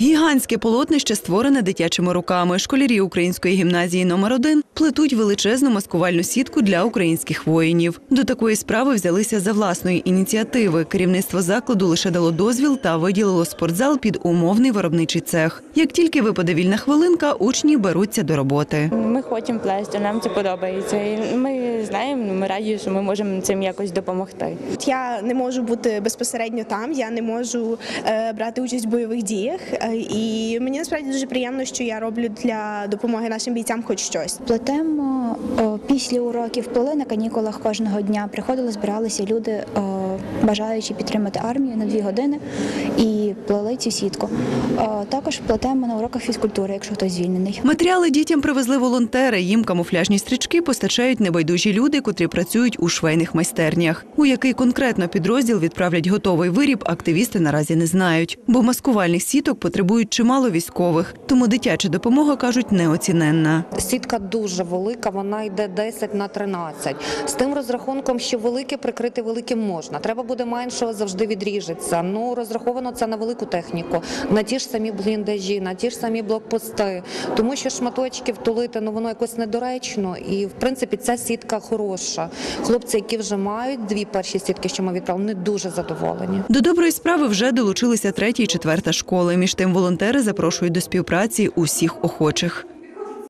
Гігантське полотнище створене дитячими руками. Школярі української гімназії номер 1 плетуть величезну маскувальну сітку для українських воїнів. До такої справи взялися за власної ініціативи. Керівництво закладу лише дало дозвіл та виділило спортзал під умовний виробничий цех. Як тільки випаде вільна хвилинка, учні беруться до роботи. Ми хочемо плести, нам це подобається. І ми знаємо, ми раді, що ми можемо цим якось допомогти. Я не можу бути безпосередньо там, я не можу е, брати участь в бойових діях. І мені насправді дуже приємно, що я роблю для допомоги нашим бійцям хоч щось. Плетемо після уроків плели на канікулах кожного дня. Приходили, збиралися люди, бажаючи підтримати армію на дві години і плели цю сітку. Також плетемо на уроках фізкультури, якщо хтось звільнений. Матеріали дітям привезли волонтери. Їм камуфляжні стрічки постачають небайдужі люди, котрі працюють у швейних майстернях. У який конкретно підрозділ відправлять готовий виріб, активісти наразі не знають, бо маскувальних сіток потребують чимало військових. Тому дитяча допомога кажуть неоціненна. Сітка дуже велика, вона йде 10 на 13. З тим розрахунком, що велике прикрити великим можна. Треба буде меншого, завжди відріжеться. Ну розраховано це на велику техніку, на ті ж самі бліндажі, на ті ж самі блокпости. Тому що шматочки втулити, ну воно якось недоречно. І в принципі ця сітка хороша. Хлопці, які вже мають дві перші сітки, що ми відправили, вони дуже задоволені. До доброї справи вже долучилися третя і четверта школи. Між тим волонтери запрошують до співпраці усіх охочих.